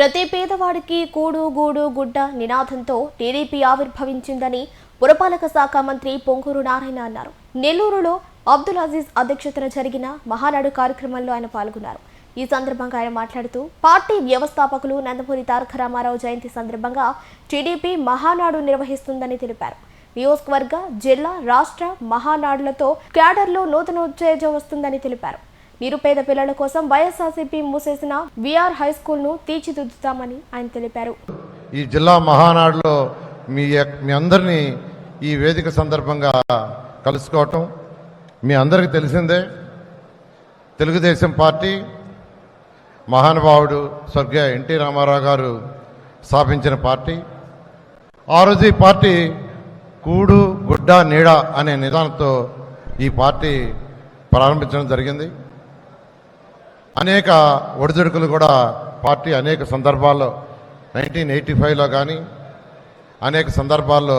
ప్రతి పేదవాడికి కూడు గూడు గుడ్డ నినాదంతో టీడీపీ ఆవిర్భవించిందని పురపాలక శాఖ మంత్రి పొంగూరు నారాయణ అన్నారు. నెల్లూరులో అబ్దుల్ అజీజ్ అధ్యక్షతన జరిగిన మహానాడు కార్యక్రమంలో ఆయన పాల్గొన్నారు. ఈ సందర్భంగా ఆయన మాట్లాడుతూ పార్టీ వ్యవస్థాపకులు నందమూరి తారక రామారావు జయంతి సందర్భంగా టీడీపీ మహానాడు నిర్వహిస్తుందని తెలిపారు. నియోజకవర్గ జిల్లా రాష్ట్ర మహానాడులతో క్యాడర్లో నూతన ఉత్తేజం వస్తుందని తెలిపారు. నిరుపేద పిల్లల కోసం వైఎస్ఆర్సీపీ మూసేసిన విఆర్ హై స్కూల్ను తీర్చిదిద్దుతామని ఆయన తెలిపారు. ఈ జిల్లా మహానాడులో మీ మీ అందరినీ ఈ వేదిక సందర్భంగా కలుసుకోవటం మీ అందరికీ తెలిసిందే. తెలుగుదేశం పార్టీ మహానుభావుడు స్వర్గీయ ఎన్టీ రామారావు గారు స్థాపించిన పార్టీ. ఆ రోజు ఈ పార్టీ కూడు గుడ్డ నీడ అనే నిదానంతో ఈ పార్టీ ప్రారంభించడం జరిగింది. అనేక ఒడిదుడుకులు కూడా పార్టీ అనేక సందర్భాల్లో నైన్టీన్ ఎయిటీ ఫైవ్లో కానీ అనేక సందర్భాల్లో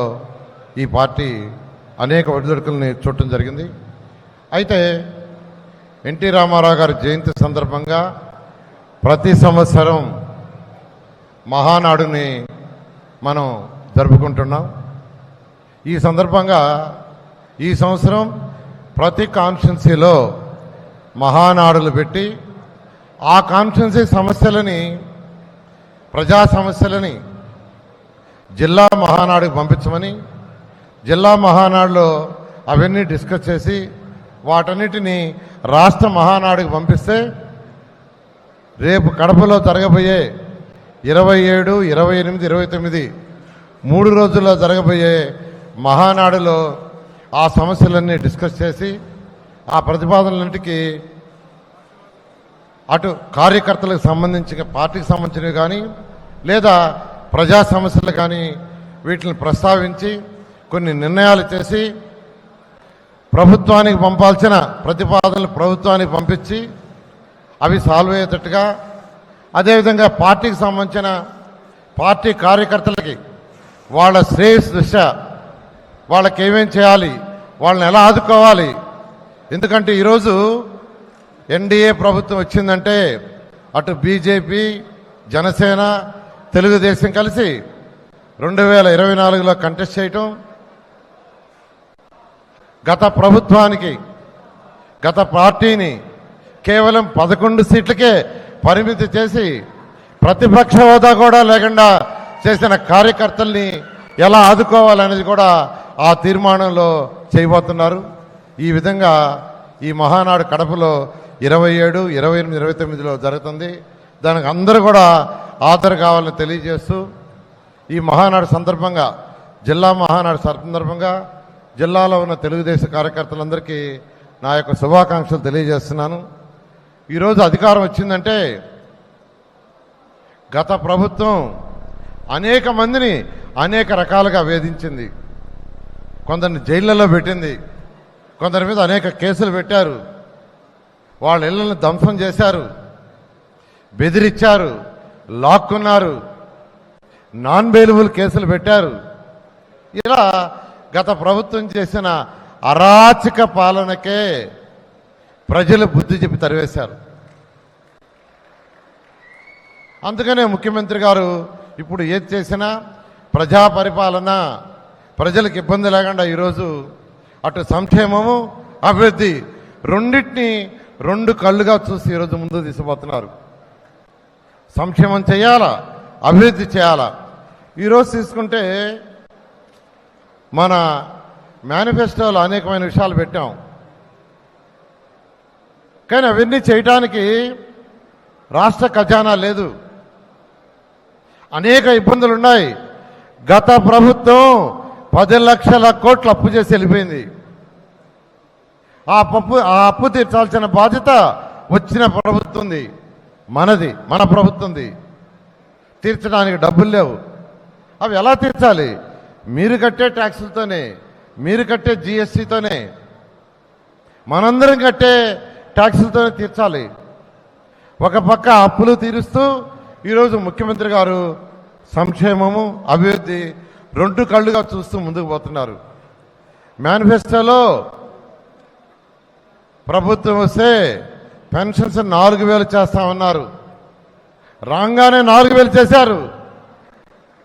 ఈ పార్టీ అనేక ఒడిదుడుకుల్ని చూడటం జరిగింది. అయితే ఎన్టీ రామారావు గారి జయంతి సందర్భంగా ప్రతి సంవత్సరం మహానాడుని మనం జరుపుకుంటున్నాం. ఈ సందర్భంగా ఈ సంవత్సరం ప్రతి కాన్స్టిట్యున్సీలో మహానాడులు పెట్టి ఆ కాన్స్టిట్యున్సీ సమస్యలని ప్రజా సమస్యలని జిల్లా మహానాడుకు పంపించమని జిల్లా మహానాడులో అవన్నీ డిస్కస్ చేసి వాటన్నిటిని రాష్ట్ర మహానాడుకు పంపిస్తే రేపు కడపలో జరగబోయే ఇరవై ఏడు ఇరవై ఎనిమిది ఇరవై తొమ్మిది మూడు రోజుల్లో జరగబోయే మహానాడులో ఆ సమస్యలన్నీ డిస్కస్ చేసి ఆ ప్రతిపాదనలన్నింటికి అటు కార్యకర్తలకు సంబంధించిన పార్టీకి సంబంధించినవి కానీ లేదా ప్రజా సమస్యలు కానీ వీటిని ప్రస్తావించి కొన్ని నిర్ణయాలు చేసి ప్రభుత్వానికి పంపాల్సిన ప్రతిపాదనలు ప్రభుత్వానికి పంపించి అవి సాల్వ్ అయ్యేటట్టుగా అదేవిధంగా పార్టీకి సంబంధించిన పార్టీ కార్యకర్తలకి వాళ్ళ శ్రేయస్ దృష్ట్యా వాళ్ళకి ఏమేం చేయాలి వాళ్ళని ఎలా ఆదుకోవాలి. ఎందుకంటే ఈరోజు ఎన్డీఏ ప్రభుత్వం వచ్చిందంటే అటు బీజేపీ జనసేన తెలుగుదేశం కలిసి రెండు వేల ఇరవై నాలుగులో కంటెస్ట్ చేయటం గత ప్రభుత్వానికి గత పార్టీని కేవలం పదకొండు సీట్లకే పరిమితి చేసి ప్రతిపక్ష హోదా కూడా లేకుండా చేసిన కార్యకర్తల్ని ఎలా ఆదుకోవాలనేది కూడా ఆ తీర్మానంలో చేయబోతున్నారు. ఈ విధంగా ఈ మహానాడు కడపలో ఇరవై ఏడు ఇరవై ఎనిమిది ఇరవై తొమ్మిదిలో జరుగుతుంది. దానికి అందరూ కూడా ఆధార్ కావాలని తెలియజేస్తూ ఈ మహానాడు సందర్భంగా జిల్లా మహానాడు సందర్భంగా జిల్లాలో ఉన్న తెలుగుదేశం కార్యకర్తలందరికీ నా యొక్క శుభాకాంక్షలు తెలియజేస్తున్నాను. ఈరోజు అధికారం వచ్చిందంటే గత ప్రభుత్వం అనేక మందిని అనేక రకాలుగా వేధించింది. కొందరిని జైళ్ళలో పెట్టింది. కొందరి మీద అనేక కేసులు పెట్టారు. వాళ్ళ ఇళ్ళను ధ్వంసం చేశారు బెదిరించారు లాక్కున్నారు నాన్ బెయిలబుల్ కేసులు పెట్టారు. ఇలా గత ప్రభుత్వం చేసిన అరాచక పాలనకే ప్రజలు బుద్ధి చెప్పి తరివేశారు. అందుకనే ముఖ్యమంత్రి గారు ఇప్పుడు ఏది చేసినా ప్రజా పరిపాలన ప్రజలకు ఇబ్బంది లేకుండా ఈరోజు అటు సంక్షేమము అభివృద్ధి రెండింటినీ రెండు కళ్ళుగా చూసి ఈరోజు ముందు తీసుకుపోతున్నారు. సంక్షేమం చేయాలా? అభివృద్ధి చేయాలా? ఈరోజు తీసుకుంటే మన మేనిఫెస్టోలో అనేకమైన విషయాలు పెట్టాం. కానీ అవన్నీ చేయటానికి రాష్ట్ర ఖజానా లేదు. అనేక ఇబ్బందులు ఉన్నాయి గత ప్రభుత్వం పది లక్షల కోట్లు అప్పు చేసి వెళ్ళిపోయింది. ఆ పప్పు ఆ అప్పు తీర్చాల్సిన బాధ్యత వచ్చిన ప్రభుత్వంది. మనది మన ప్రభుత్వంది. తీర్చడానికి డబ్బులు లేవు. అవి ఎలా తీర్చాలి? మీరు కట్టే ట్యాక్సులతోనే మీరు కట్టే జిఎస్టీతోనే మనందరం కట్టే ట్యాక్సులతోనే తీర్చాలి. ఒక పక్క అప్పులు తీరుస్తూ ఈరోజు ముఖ్యమంత్రి గారు సంక్షేమము అభివృద్ధి రెండు కళ్ళుగా చూస్తూ ముందుకు పోతున్నారు. మేనిఫెస్టోలో ప్రభుత్వం వస్తే పెన్షన్స్ నాలుగు వేలు చేస్తామన్నారు. రాగానే నాలుగు వేలు చేశారు.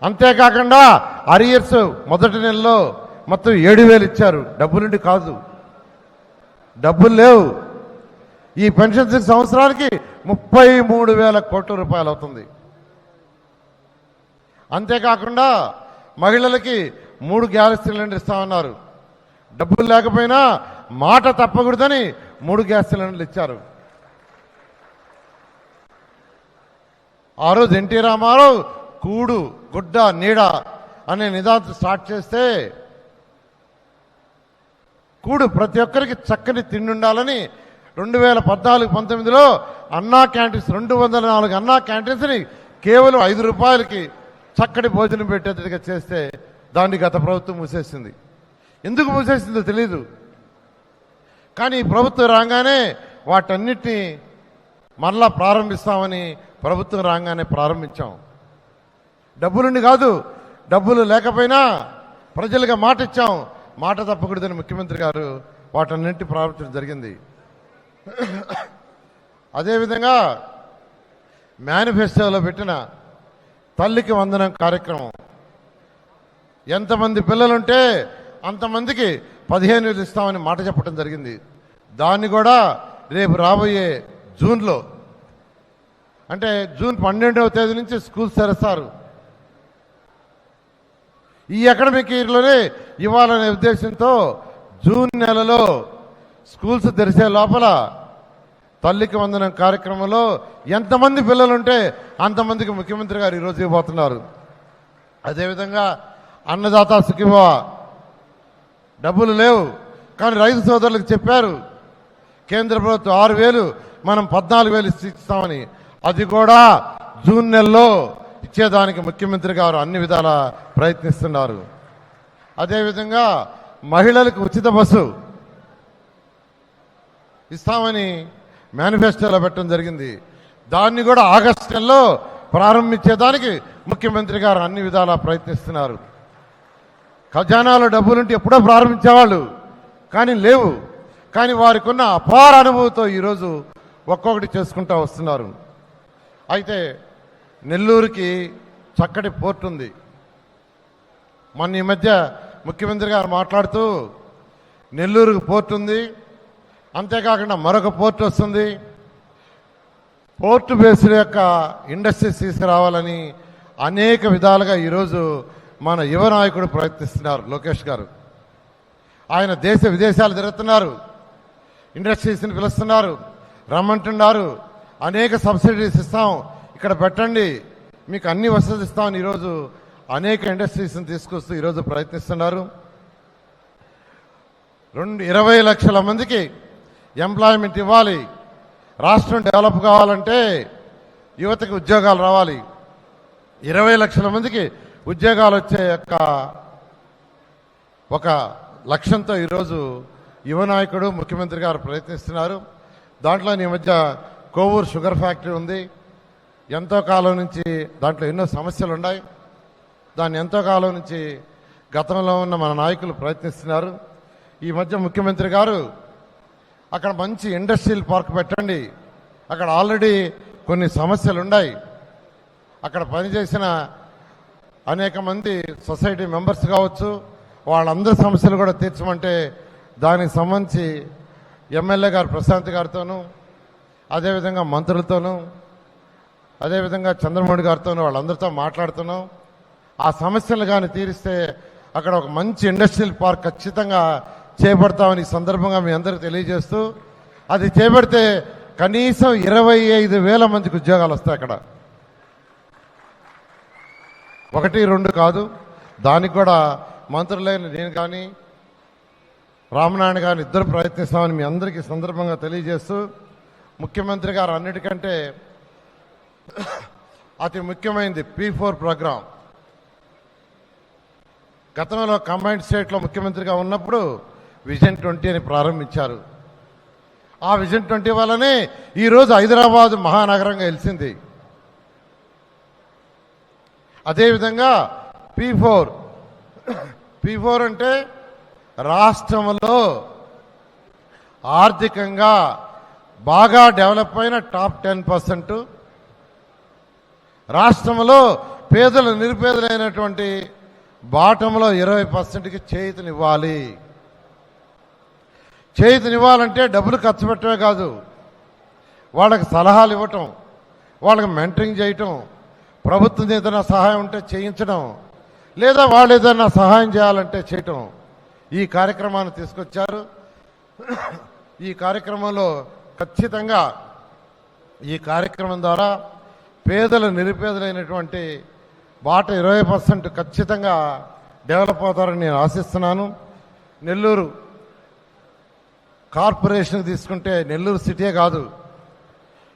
అంతేకాకుండా అరియర్స్ మొదటి నెలలో మొత్తం ఏడు వేలు ఇచ్చారు. డబ్బులుండి కాదు. డబ్బులు లేవు. ఈ పెన్షన్ సంవత్సరానికి ముప్పై మూడు వేల కోట్ల రూపాయలు అవుతుంది. అంతేకాకుండా మహిళలకి మూడు గ్యాస్ సిలిండర్ ఇస్తామన్నారు. డబ్బులు లేకపోయినా మాట తప్పకూడదని మూడు గ్యాస్ సిలిండర్లు ఇచ్చారు. ఆ రోజు ఎన్టీ రామారావు కూడు గుడ్డ నీడ అనే నిదానం స్టార్ట్ చేస్తే కూడు ప్రతి ఒక్కరికి చక్కని తిండి ఉండాలని రెండు వేల పద్నాలుగు పంతొమ్మిదిలో అన్నా క్యాంటీన్స్ రెండు వందల నాలుగు అన్నా క్యాంటీన్స్ని కేవలం ఐదు రూపాయలకి చక్కటి భోజనం పెట్టేట్టుగా చేస్తే దాన్ని గత ప్రభుత్వం మూసేసింది. ఎందుకు మూసేసిందో తెలీదు. కానీ ఈ ప్రభుత్వం రాగానే వాటన్నిటినీ మరలా ప్రారంభిస్తామని ప్రభుత్వం రాగానే ప్రారంభించాం. డబ్బులుండి కాదు డబ్బులు లేకపోయినా ప్రజలుగా మాట ఇచ్చాం మాట తప్పకూడదని ముఖ్యమంత్రి గారు వాటన్నింటి ప్రారంభించడం జరిగింది. అదేవిధంగా మేనిఫెస్టోలో పెట్టిన తల్లికి వందనం కార్యక్రమం. ఎంతమంది పిల్లలుంటే అంతమందికి పదిహేను వేలు ఇస్తామని మాట చెప్పడం జరిగింది. దాన్ని కూడా రేపు రాబోయే జూన్లో అంటే జూన్ పన్నెండవ తేదీ నుంచి స్కూల్స్ తెరుస్తారు. ఈ అకాడమిక్ ఇయర్లోనే ఇవ్వాలనే ఉద్దేశంతో జూన్ నెలలో స్కూల్స్ తెరిచే లోపల తల్లికి వందనం కార్యక్రమంలో ఎంతమంది పిల్లలుంటే అంతమందికి ముఖ్యమంత్రి గారు ఈరోజు ఇవ్వబోతున్నారు. అదేవిధంగా అన్నదాత సుఖిభవ డబ్బులు లేవు. కానీ రైతు సోదరులకు చెప్పారు కేంద్ర ప్రభుత్వం ఆరు వేలు మనం పద్నాలుగు వేలు ఇస్తామని. అది కూడా జూన్ నెలలో ఇచ్చేదానికి ముఖ్యమంత్రి గారు అన్ని విధాల ప్రయత్నిస్తున్నారు. అదేవిధంగా మహిళలకు ఉచిత బస్సు ఇస్తామని మేనిఫెస్టోలో పెట్టడం జరిగింది. దాన్ని కూడా ఆగస్టు నెలలో ప్రారంభించేదానికి ముఖ్యమంత్రి గారు అన్ని విధాలా ప్రయత్నిస్తున్నారు. ఖజానాలో డబ్బులుంటే ఎప్పుడో ప్రారంభించేవాళ్ళు. కానీ లేవు. కానీ వారికి ఉన్న అపార అనుభవంతో ఈరోజు ఒక్కొక్కటి చేసుకుంటూ వస్తున్నారు. అయితే నెల్లూరుకి చక్కటి పోర్ట్ ఉంది. మొన్న ఈ మధ్య ముఖ్యమంత్రి గారు మాట్లాడుతూ నెల్లూరుకు పోర్ట్ ఉంది. అంతేకాకుండా మరొక పోర్ట్ వస్తుంది. పోర్ట్ బేస్డ్ యొక్క ఇండస్ట్రీస్ తీసుకురావాలని అనేక విధాలుగా ఈరోజు మన యువ నాయకుడు ప్రయత్నిస్తున్నారు లోకేష్ గారు. ఆయన దేశ విదేశాలు తిరుగుతున్నారు ఇండస్ట్రీస్ని పిలుస్తున్నారు రమ్మంటున్నారు. అనేక సబ్సిడీస్ ఇస్తాం ఇక్కడ పెట్టండి. మీకు అన్ని వసతులు ఇస్తామని ఈరోజు అనేక ఇండస్ట్రీస్ని తీసుకొస్తూ ఈరోజు ప్రయత్నిస్తున్నారు. రెండు ఇరవై లక్షల మందికి ఎంప్లాయ్మెంట్ ఇవ్వాలి. రాష్ట్రం డెవలప్ కావాలంటే యువతకి ఉద్యోగాలు రావాలి. ఇరవై లక్షల మందికి ఉద్యోగాలు వచ్చే యొక్క ఒక లక్ష్యంతో ఈరోజు యువ నాయకుడు ముఖ్యమంత్రి గారు ప్రయత్నిస్తున్నారు. దాంట్లో ఈ మధ్య కోవూరు షుగర్ ఫ్యాక్టరీ ఉంది. ఎంతో కాలం నుంచి దాంట్లో ఎన్నో సమస్యలు ఉన్నాయి దాన్ని ఎంతో కాలం నుంచి గతంలో ఉన్న మన నాయకులు ప్రయత్నిస్తున్నారు. ఈ మధ్య ముఖ్యమంత్రి గారు అక్కడ మంచి ఇండస్ట్రియల్ పార్క్ పెట్టండి. అక్కడ ఆల్రెడీ కొన్ని సమస్యలు ఉన్నాయి అక్కడ పనిచేసిన అనేక మంది సొసైటీ మెంబర్స్ కావచ్చు వాళ్ళందరి సమస్యలు కూడా తీర్చమంటే దానికి సంబంధించి ఎమ్మెల్యే గారు ప్రశాంత్ గారితోనూ అదేవిధంగా మంత్రులతోనూ అదేవిధంగా చంద్రమోహన్ గారితోనూ వాళ్ళందరితో మాట్లాడుతున్నాం. ఆ సమస్యలు కానీ తీరిస్తే అక్కడ ఒక మంచి ఇండస్ట్రియల్ పార్క్ ఖచ్చితంగా చేపడతామని ఈ సందర్భంగా మీ అందరికీ తెలియజేస్తూ అది చేపడితే కనీసం ఇరవై ఐదు వేల మందికి ఉద్యోగాలు వస్తాయి అక్కడ. ఒకటి రెండు కాదు. దానికి కూడా మంత్రులైన నేను కానీ రామనారాయణ కానీ ఇద్దరు ప్రయత్నిస్తామని మీ అందరికీ సందర్భంగా తెలియజేస్తూ ముఖ్యమంత్రి గారు అన్నిటికంటే అతి ముఖ్యమైనది పీ ఫోర్ ప్రోగ్రాం. గతంలో కంబైన్డ్ స్టేట్లో ముఖ్యమంత్రిగా ఉన్నప్పుడు విజన్ ట్వంటీ అని ప్రారంభించారు. ఆ విజన్ ట్వంటీ వల్లనే ఈరోజు హైదరాబాద్ మహానగరంగా వెలిసింది అదేవిధంగా పీ ఫోర్ పీ ఫోర్ అంటే రాష్ట్రంలో ఆర్థికంగా బాగా డెవలప్ అయిన టాప్ టెన్ పర్సెంట్. రాష్ట్రంలో పేదలు నిరుపేదలైనటువంటి బాటంలో ఇరవై పర్సెంట్కి చేతినివ్వాలి చేతినివ్వాలంటే డబ్బులు ఖర్చు పెట్టడమే కాదు. వాళ్ళకి సలహాలు ఇవ్వటం వాళ్ళకి మెంటరింగ్ చేయటం ప్రభుత్వం ఏదైనా సహాయం ఉంటే చేయించడం లేదా వాళ్ళు ఏదైనా సహాయం చేయాలంటే చేయటం. ఈ కార్యక్రమాన్ని తీసుకొచ్చారు. ఈ కార్యక్రమంలో ఖచ్చితంగా ఈ కార్యక్రమం ద్వారా పేదలు నిరుపేదలైనటువంటి బాట ఇరవై పర్సెంట్ ఖచ్చితంగా డెవలప్ అవుతారని నేను ఆశిస్తున్నాను. నెల్లూరు కార్పొరేషన్ తీసుకుంటే నెల్లూరు సిటీ కాదు.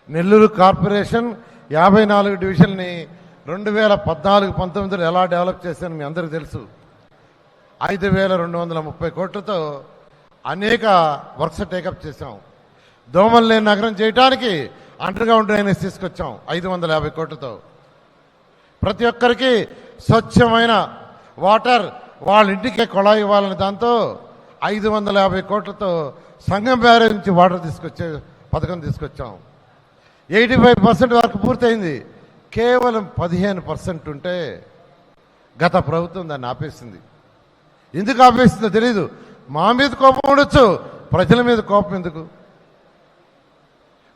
నెల్లూరు కార్పొరేషన్ యాభై నాలుగు డివిజన్ని రెండు వేల పద్నాలుగు పంతొమ్మిదిలో ఎలా డెవలప్ చేశాను మీ అందరికీ తెలుసు. ఐదు వేల రెండు వందల ముప్పై కోట్లతో అనేక వర్క్స్ టేకప్ చేశాం. దోమలు లేని నగరం చేయడానికి అండర్గ్రౌండ్ డ్రైనేజ్ తీసుకొచ్చాం ఐదు వందల యాభై కోట్లతో. ప్రతి ఒక్కరికి స్వచ్ఛమైన వాటర్ వాళ్ళ ఇంటికే కొళాయి ఇవ్వాలని దాంతో ఐదు వందల యాభై కోట్లతో సంఘం బ్యారేజ్ నుంచి వాటర్ తీసుకొచ్చే పథకం తీసుకొచ్చాం. ఎయిటీ ఫైవ్ పర్సెంట్ వరకు పూర్తయింది. కేవలం పదిహేను పర్సెంట్ ఉంటే గత ప్రభుత్వం దాన్ని ఆపేసింది. ఎందుకు ఆపేసిందో తెలీదు. మా మీద కోపం ఉండొచ్చు ప్రజల మీద కోపం ఎందుకు?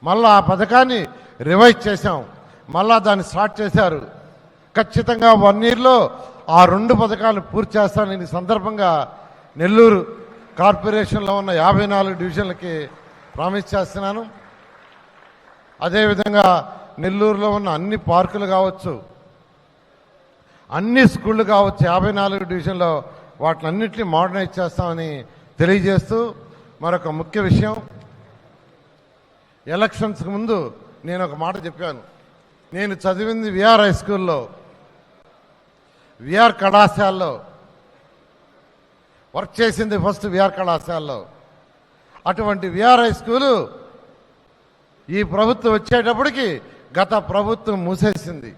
మళ్ళా ఆ పథకాన్ని రివైజ్ చేశాం. మళ్ళా దాన్ని స్టార్ట్ చేశారు. ఖచ్చితంగా వన్ ఇయర్లో ఆ రెండు పథకాలు పూర్తి చేస్తానని ఈ సందర్భంగా నెల్లూరు కార్పొరేషన్లో ఉన్న యాభై నాలుగు డివిజన్లకి ప్రామిస్ చేస్తున్నాను. అదేవిధంగా నెల్లూరులో ఉన్న అన్ని పార్కులు కావచ్చు అన్ని స్కూళ్ళు కావచ్చు యాభై నాలుగు డివిజన్లో వాటినన్నింటినీ మోడర్నైజ్ చేస్తామని తెలియజేస్తూ మరొక ముఖ్య విషయం ఎలక్షన్స్కి ముందు నేను ఒక మాట చెప్పాను. నేను చదివింది విఆర్ హై స్కూల్లో విఆర్ కళాశాలలో వర్క్ చేసింది ఫస్ట్ విఆర్ కళాశాలలో. అటువంటి విఆర్ హై స్కూలు ఈ ప్రభుత్వం వచ్చేటప్పటికి గత ప్రభుత్వం మూసేసింది.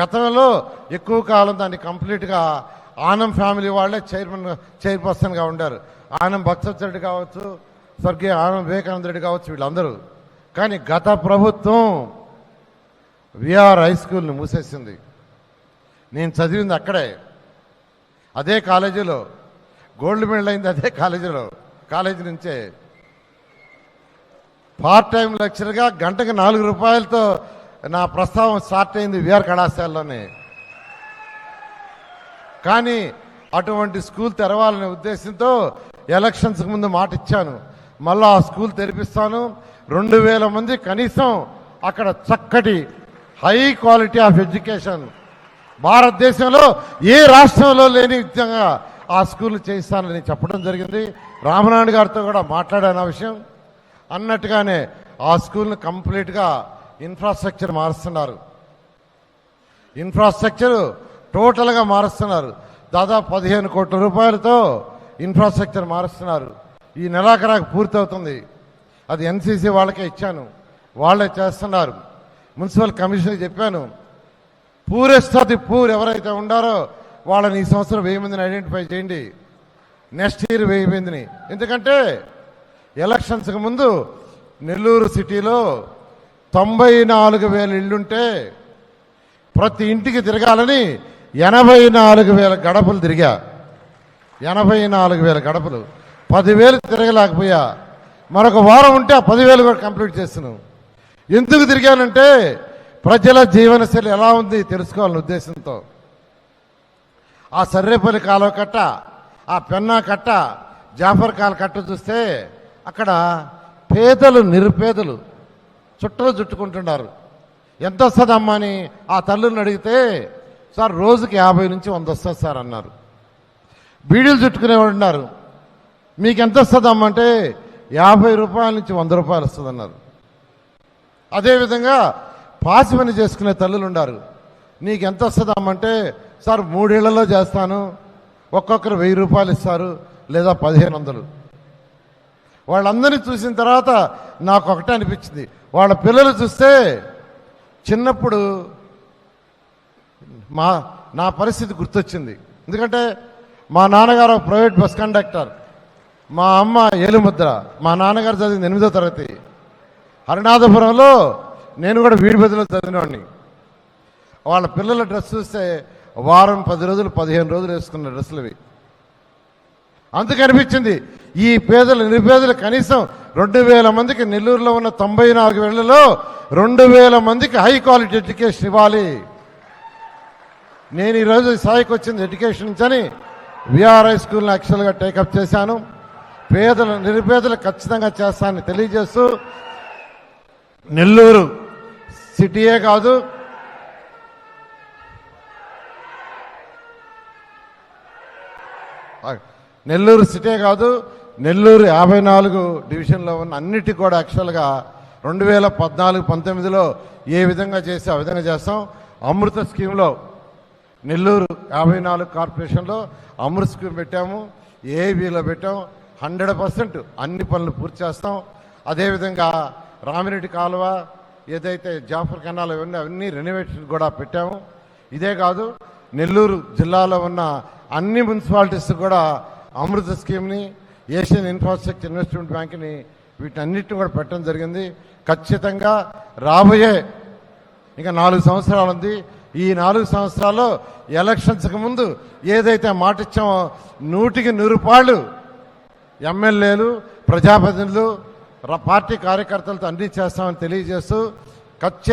గతంలో ఎక్కువ కాలం దాన్ని కంప్లీట్గా ఆనం ఫ్యామిలీ వాళ్ళే చైర్మన్ చైర్పర్సన్గా ఉండారు. ఆనం బత్సరెడ్డి రెడ్డి కావచ్చు స్వర్గీయ ఆనం వివేకానంద రెడ్డి కావచ్చు వీళ్ళందరూ. కానీ గత ప్రభుత్వం విఆర్ హై స్కూల్ని మూసేసింది. నేను చదివింది అక్కడే. అదే కాలేజీలో. గోల్డ్ మెడల్ అయింది అదే కాలేజీలో. కాలేజీ నుంచే పార్ట్ టైం లెక్చర్గా గంటకు నాలుగు రూపాయలతో నా ప్రస్తావం స్టార్ట్ అయింది విఆర్ కళాశాలలోనే. కానీ అటువంటి స్కూల్ తెరవాలనే ఉద్దేశంతో ఎలక్షన్స్కి ముందు మాట ఇచ్చాను మళ్ళా ఆ స్కూల్ తెరిపిస్తాను. రెండు వేల మంది కనీసం అక్కడ చక్కటి హై క్వాలిటీ ఆఫ్ ఎడ్యుకేషన్ భారతదేశంలో ఏ రాష్ట్రంలో లేని విధంగా ఆ స్కూల్ చేయిస్తానని చెప్పడం జరిగింది. రామనాయుడు గారితో కూడా మాట్లాడాను ఆ విషయం. అన్నట్టుగానే ఆ స్కూల్ని కంప్లీట్గా ఇన్ఫ్రాస్ట్రక్చర్ మారుస్తున్నారు. ఇన్ఫ్రాస్ట్రక్చర్ టోటల్గా మారుస్తున్నారు. దాదాపు పదిహేను కోట్ల రూపాయలతో ఇన్ఫ్రాస్ట్రక్చర్ మారుస్తున్నారు. ఈ నెలాఖరాకు పూర్తవుతుంది. అది ఎన్సీసీ వాళ్ళకే ఇచ్చాను. వాళ్ళే చేస్తున్నారు. మున్సిపల్ కమిషనర్ చెప్పాను పూరెస్ట్ ఆఫ్ ది పూర్ ఎవరైతే ఉండారో వాళ్ళని ఈ సంవత్సరం వెయ్యి మందిని ఐడెంటిఫై చేయండి. నెక్స్ట్ ఇయర్ వెయ్యి మందిని. ఎందుకంటే ఎలక్షన్స్కి ముందు నెల్లూరు సిటీలో తొంభై నాలుగు వేల ఇళ్ళుంటే ప్రతి ఇంటికి తిరగాలని ఎనభై నాలుగు వేల గడపలు తిరిగా. ఎనభై నాలుగు వేల గడపలు. పదివేలు తిరగలేకపోయా. మరొక వారం ఉంటే ఆ పదివేలు కూడా కంప్లీట్ చేస్తున్నాం. ఎందుకు తిరిగానంటే ప్రజల జీవనశైలి ఎలా ఉంది తెలుసుకోవాలని ఉద్దేశంతో. ఆ సర్రేపల్లి కాలువ కట్ట ఆ పెన్నా కట్ట జాఫర్ కాల కట్ట చూస్తే అక్కడ పేదలు నిరుపేదలు చుట్టలు చుట్టుకుంటున్నారు. ఎంత వస్తుంది అమ్మా అని ఆ తల్లుని అడిగితే సార్ రోజుకి యాభై నుంచి వంద వస్తుంది సార్ అన్నారు. బీడీలు చుట్టుకునేవాడు ఉన్నారు. మీకు ఎంత వస్తుంది అమ్మ అంటే యాభై రూపాయల నుంచి వంద రూపాయలు వస్తుంది అన్నారు. అదేవిధంగా పాసి పని చేసుకునే తల్లులు ఉన్నారు. నీకు ఎంత వస్తుంది అమ్మంటే సార్ మూడేళ్ళలో చేస్తాను. ఒక్కొక్కరు వెయ్యి రూపాయలు ఇస్తారు లేదా పదిహేను వందలు. వాళ్ళందరినీ చూసిన తర్వాత నాకు ఒకటే అనిపించింది. వాళ్ళ పిల్లలు చూస్తే చిన్నప్పుడు మా నా పరిస్థితి గుర్తొచ్చింది. ఎందుకంటే మా నాన్నగారు ప్రైవేట్ బస్ కండక్టర్. మా అమ్మ ఏలుముద్ర. మా నాన్నగారు చదివింది ఎనిమిదో తరగతి. హరినాథపురంలో నేను కూడా వీడి బదిలో చదివినవాడిని వాళ్ళ పిల్లల డ్రెస్ చూస్తే వారం పది రోజులు పదిహేను రోజులు వేసుకున్న డ్రెస్సులు అవి అందుకనిపించింది ఈ పేదలు నిరుపేదలు కనీసం రెండు వేల మందికి నెల్లూరులో ఉన్న తొంభై నాలుగు వేళ్ళలో రెండు వేల మందికి హై క్వాలిటీ ఎడ్యుకేషన్ ఇవ్వాలి. నేను ఈరోజు స్థాయికి వచ్చింది ఎడ్యుకేషన్ నుంచి అని విఆర్ఐ స్కూల్ని యాక్చువల్గా టేకప్ చేశాను. పేదలు నిరుపేదలు ఖచ్చితంగా చేస్తానని తెలియజేస్తూ నెల్లూరు సిటీయే కాదు నెల్లూరు సిటీ కాదు నెల్లూరు యాభై నాలుగు డివిజన్లో ఉన్న అన్నిటి కూడా యాక్చువల్గా రెండు వేల పద్నాలుగు పంతొమ్మిదిలో ఏ విధంగా చేసి ఆ విధంగా చేస్తాం. అమృత స్కీమ్లో నెల్లూరు యాభై నాలుగు కార్పొరేషన్లో అమృత స్కీమ్ పెట్టాము. ఏబీలో పెట్టాం. హండ్రెడ్ పర్సెంట్ అన్ని పనులు పూర్తి చేస్తాం. అదేవిధంగా రామిరెడ్డి కాలువ ఏదైతే జాఫర్ కెనాల్ ఇవన్నీ అవన్నీ రెనోవేషన్ కూడా పెట్టాము. ఇదే కాదు నెల్లూరు జిల్లాలో ఉన్న అన్ని మున్సిపాలిటీస్ కూడా అమృత స్కీమ్ని ఏషియన్ ఇన్ఫ్రాస్ట్రక్చర్ ఇన్వెస్ట్మెంట్ బ్యాంక్ని వీటన్నిటిని కూడా పెట్టడం జరిగింది. ఖచ్చితంగా రాబోయే ఇంకా నాలుగు సంవత్సరాలు ఉంది. ఈ నాలుగు సంవత్సరాల్లో ఎలక్షన్స్కి ముందు ఏదైతే మాట ఇచ్చామో నూటికి నూరు పాళ్ళు ఎమ్మెల్యేలు ప్రజాప్రతినిధులు పార్టీ కార్యకర్తలతో అన్ని చేస్తామని తెలియజేస్తూ ఖచ్చితంగా